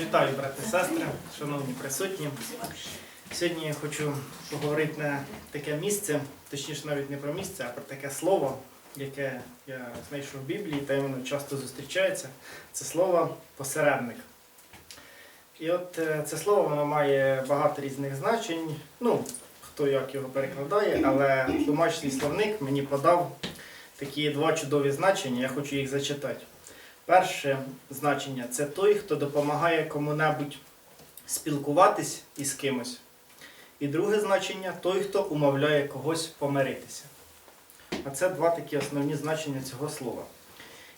Вітаю, брати і сестри, шановні присутні. Сьогодні я хочу поговорити на таке місце, точніше навіть не про місце, а про таке слово, яке я знайшов в Біблії та воно часто зустрічається. Це слово посередник. І от е, це слово воно має багато різних значень. Ну, хто як його перекладає, але тлумачний словник мені подав такі два чудові значення, я хочу їх зачитати. Перше значення це той, хто допомагає кому-небудь спілкуватись із кимось. І друге значення той, хто умовляє когось помиритися. А це два такі основні значення цього слова.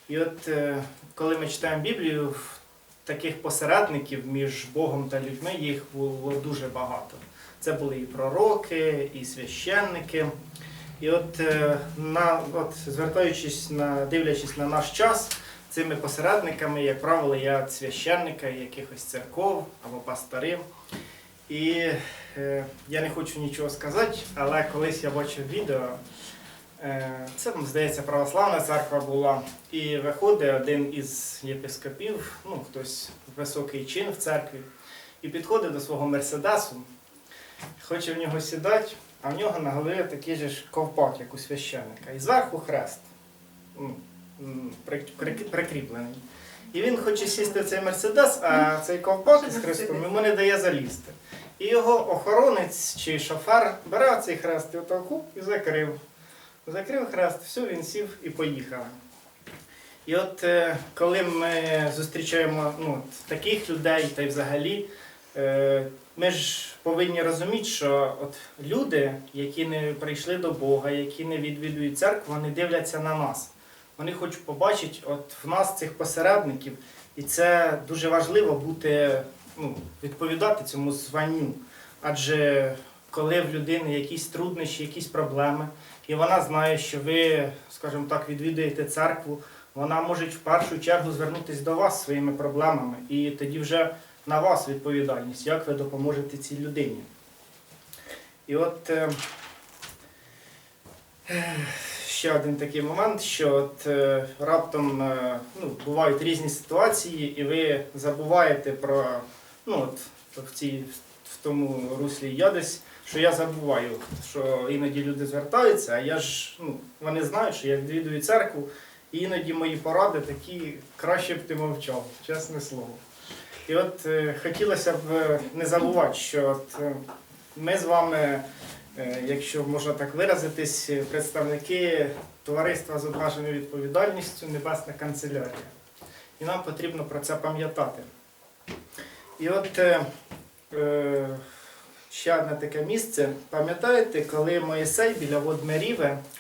І от е, коли ми читаємо Біблію, таких посередників між Богом та людьми їх було дуже багато. Це були і пророки, і священники. І от, е, на, от звертаючись на дивлячись на наш час, цими посередниками, як правило, є священника, якихось церков або пастори. І е, я не хочу нічого сказати, але колись я бачив відео, е, це, здається, православна церква була, і виходить один із єпископів, ну, хтось високий чин в церкві, і підходить до свого мерседесу, хоче в нього сідати, а в нього на голові такий же ж ковпак, як у священника, і зверху хрест. Ну, прикріплений. І він хоче сісти в цей мерседес, а цей ковпак із хрестом йому не дає залізти. І його охоронець чи шофер бере цей хрест і отак хуп, і закрив. Закрив хрест, все, він сів і поїхав. І от е, коли ми зустрічаємо ну, таких людей, та й взагалі, е, ми ж повинні розуміти, що от люди, які не прийшли до Бога, які не відвідують церкву, вони дивляться на нас. Вони хочуть побачити от в нас цих посередників, і це дуже важливо бути, ну, відповідати цьому званню. Адже коли в людини якісь труднощі, якісь проблеми, і вона знає, що ви, скажімо так, відвідуєте церкву, вона може в першу чергу звернутися до вас своїми проблемами, і тоді вже на вас відповідальність, як ви допоможете цій людині. І от е, ще один такий момент, що от, е, раптом е, ну, бувають різні ситуації, і ви забуваєте про ну, от, в, цій, в тому руслі я десь, що я забуваю, що іноді люди звертаються, а я ж, ну, вони знають, що я відвідую церкву, і іноді мої поради такі краще б ти мовчав, чесне слово. І от е, хотілося б не забувати, що от, ми з вами якщо можна так виразитись, представники товариства з обмеженою відповідальністю Небесна канцелярія. І нам потрібно про це пам'ятати. І от е, е, ще одне таке місце. Пам'ятаєте, коли Моїсей біля вод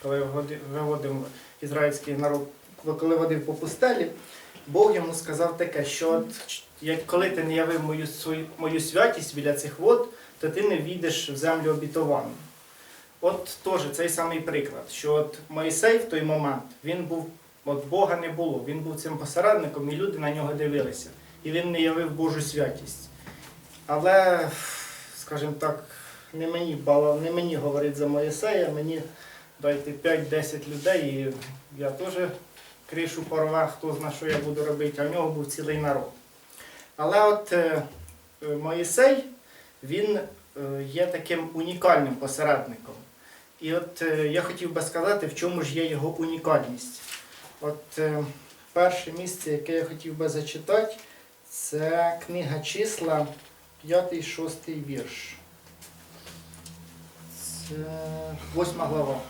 коли виводив ізраїльський народ, коли водив по пустелі, Бог йому сказав таке, що от, як коли ти не явив мою, свою, мою святість біля цих вод, то ти не війдеш в землю обітовану. От теж цей самий приклад, що от Моїсей в той момент він був, от Бога не було, він був цим посередником, і люди на нього дивилися. І він не явив Божу святість. Але, скажімо так, не мені не мені говорить за Моїсея, мені дайте 5-10 людей, і я теж кришу порве, хто знає, що я буду робити, а в нього був цілий народ. Але от е, Моїсей, він є таким унікальним посередником. І от е, я хотів би сказати, в чому ж є його унікальність. От е, перше місце, яке я хотів би зачитати, це книга числа, 5-6 вірш. Це 8 глава.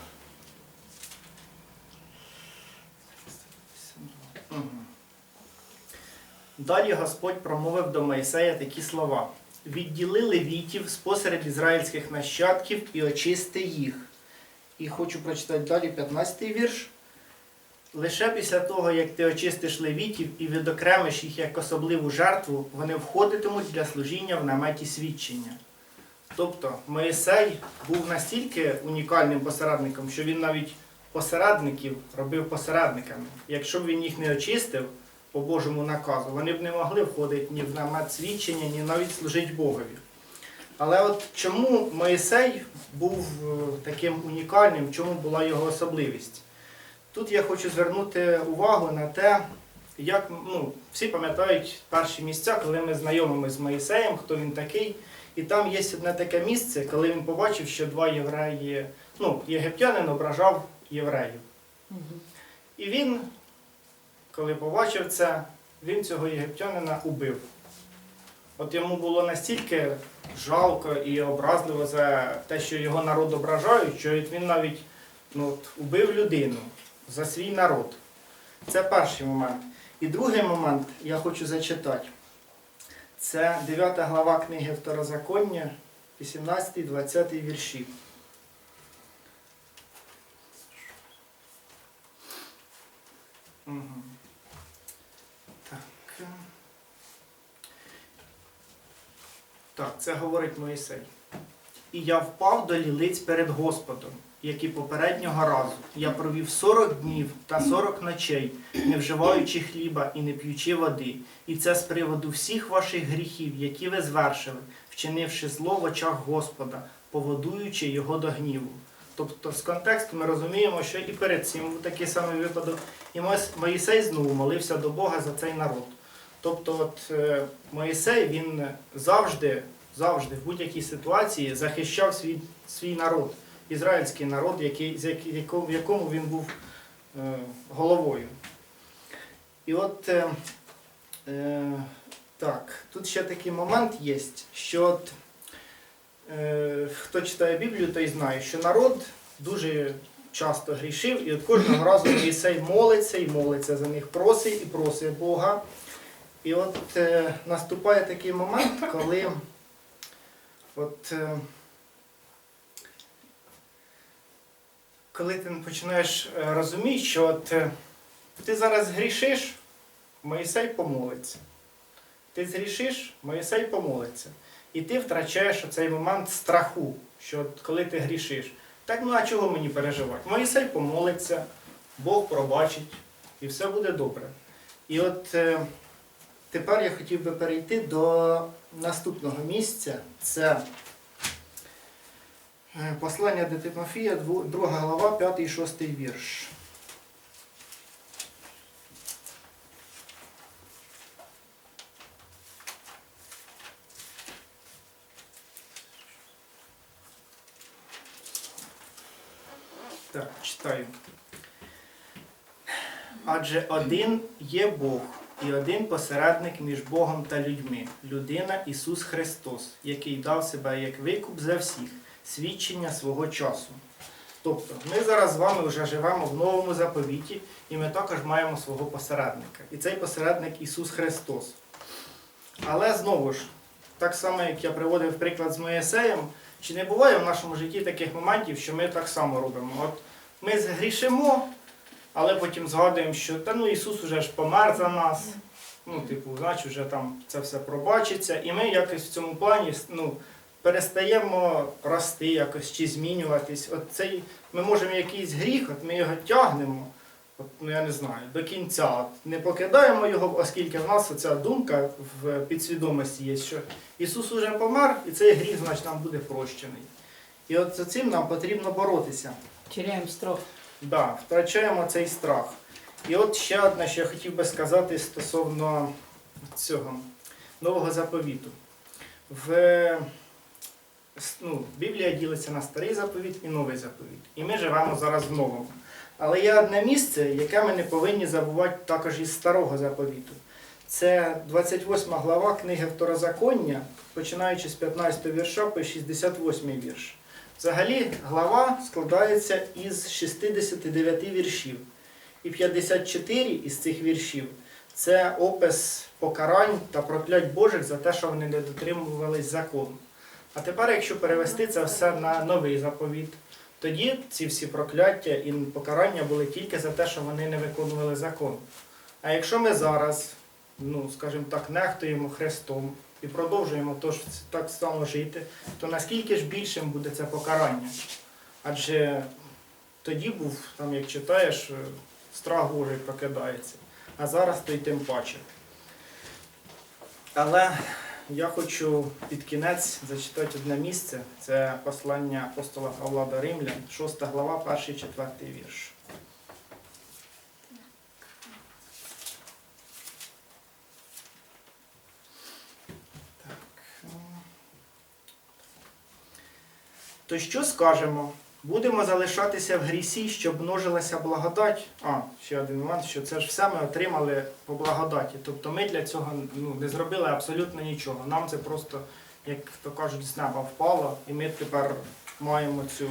Далі Господь промовив до Моїсея такі слова: відділи левітів спосеред ізраїльських нащадків і очисти їх. І хочу прочитати далі 15-й вірш. Лише після того, як ти очистиш левітів і відокремиш їх як особливу жертву, вони входитимуть для служіння в наметі свідчення. Тобто Моїсей був настільки унікальним посередником, що він навіть посередників робив посередниками. Якщо б він їх не очистив по Божому наказу, вони б не могли входити ні в намет свідчення, ні навіть служити Богові. Але от чому Моїсей був е, таким унікальним, чому була його особливість? Тут я хочу звернути увагу на те, як ну, всі пам'ятають перші місця, коли ми знайомимося з Моїсеєм, хто він такий. І там є одне таке місце, коли він побачив, що два євреї, ну, єгиптянин ображав євреїв. І він, коли побачив це, він цього єгиптянина убив. От йому було настільки жалко і образливо за те, що його народ ображають, що він навіть ну, от, убив людину за свій народ. Це перший момент. І другий момент я хочу зачитати. Це 9 глава книги Второзаконня, 18-20 вірші. Мгм. Так. е. Так, це говорить Моїсей. І я впав до лілиць перед Господом, як і попереднього разу. Я провів 40 днів та 40 ночей, не вживаючи хліба і не п'ючи води. І це з приводу всіх ваших гріхів, які ви звершили, вчинивши зло в очах Господа, поводуючи його до гніву. Тобто з контексту ми розуміємо, що і перед цим був такий самий випадок, і Моїсей знову молився до Бога за цей народ. Тобто, от е, Моїсей він завжди, завжди в будь-якій ситуації захищав свій, свій народ, ізраїльський народ, який, в якому він був е, головою. І от е, е, так, тут ще такий момент є, що от, е, хто читає Біблію, той знає, що народ дуже часто грішив, і от кожного разу Моїсей молиться і молиться за них, просить і просить Бога. І от е, наступає такий момент, коли от, е, коли ти починаєш е, розуміти, що от, е, ти зараз грішиш, Моїсей помолиться. Ти згрішиш, Моїсей помолиться. І ти втрачаєш оцей момент страху, що от коли ти грішиш. Так ну а чого мені переживати? Моїсей помолиться, Бог пробачить, і все буде добре. І от е, тепер я хотів би перейти до наступного місця. Це е, послання до Тимофія, 2 глава, 5 і 6 вірш. Так, читаю. Адже один є Бог і один посередник між Богом та людьми, людина Ісус Христос, який дав себе як викуп за всіх, свідчення свого часу. Тобто, ми зараз з вами вже живемо в новому заповіті, і ми також маємо свого посередника. І цей посередник Ісус Христос. Але знову ж, так само, як я приводив приклад з Моїсеєм, чи не буває в нашому житті таких моментів, що ми так само робимо? От ми згрішимо, але потім згадуємо, що та ну Ісус уже ж помер за нас. Ну, типу, значить, вже там це все пробачиться, і ми якось в цьому плані ну, перестаємо рости якось чи змінюватись. От цей, ми можемо якийсь гріх, от ми його тягнемо, от, ну я не знаю, до кінця. От, не покидаємо його, оскільки в нас оця думка в підсвідомості є, що Ісус уже помер, і цей гріх, значить, нам буде прощений. І от за цим нам потрібно боротися. Теряем страх. Да, втрачаємо цей страх. І от ще одне, що я хотів би сказати стосовно цього нового заповіту. В, ну, Біблія ділиться на старий заповіт і новий заповіт. І ми живемо зараз в новому. Але є одне місце, яке ми не повинні забувати також із старого заповіту. Це 28 глава книги Второзаконня, починаючи з 15 вірша по 68 вірш. Взагалі глава складається із 69 віршів. І 54 із цих віршів це опис покарань та проклять Божих за те, що вони не дотримувались закону. А тепер, якщо перевести це все на новий заповіт, тоді ці всі прокляття і покарання були тільки за те, що вони не виконували закон. А якщо ми зараз, ну скажімо так, нехтуємо Христом і продовжуємо тож так само жити, то наскільки ж більшим буде це покарання? Адже тоді був, там, як читаєш, е, страх Божий прокидається, а зараз то й тим паче. Але я хочу під кінець зачитати одне місце. Це послання апостола Павла до Римлян, 6 глава, 1-4 вірш. То що скажемо? Будемо залишатися в грісі, щоб множилася благодать. А, ще один момент, що це ж все ми отримали по благодаті. Тобто ми для цього ну, не зробили абсолютно нічого. Нам це просто, як то кажуть, з неба впало, і ми тепер маємо цю,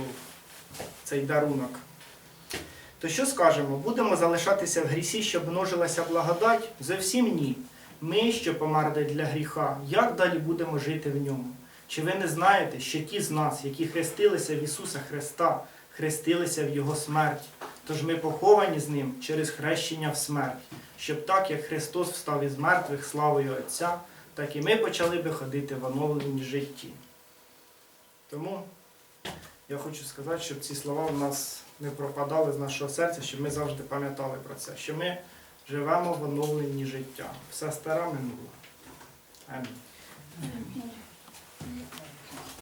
цей дарунок. То що скажемо? Будемо залишатися в грісі, щоб множилася благодать? Зовсім ні. Ми, що померли для гріха, як далі будемо жити в ньому? Чи ви не знаєте, що ті з нас, які хрестилися в Ісуса Христа, хрестилися в Його смерть? Тож ми поховані з Ним через хрещення в смерть, щоб так, як Христос встав із мертвих славою Отця, так і ми почали би ходити в оновленні житті. Тому я хочу сказати, щоб ці слова в нас не пропадали з нашого серця, щоб ми завжди пам'ятали про це, що ми живемо в оновленні життя. Все старе минуло. Амінь. Thank you.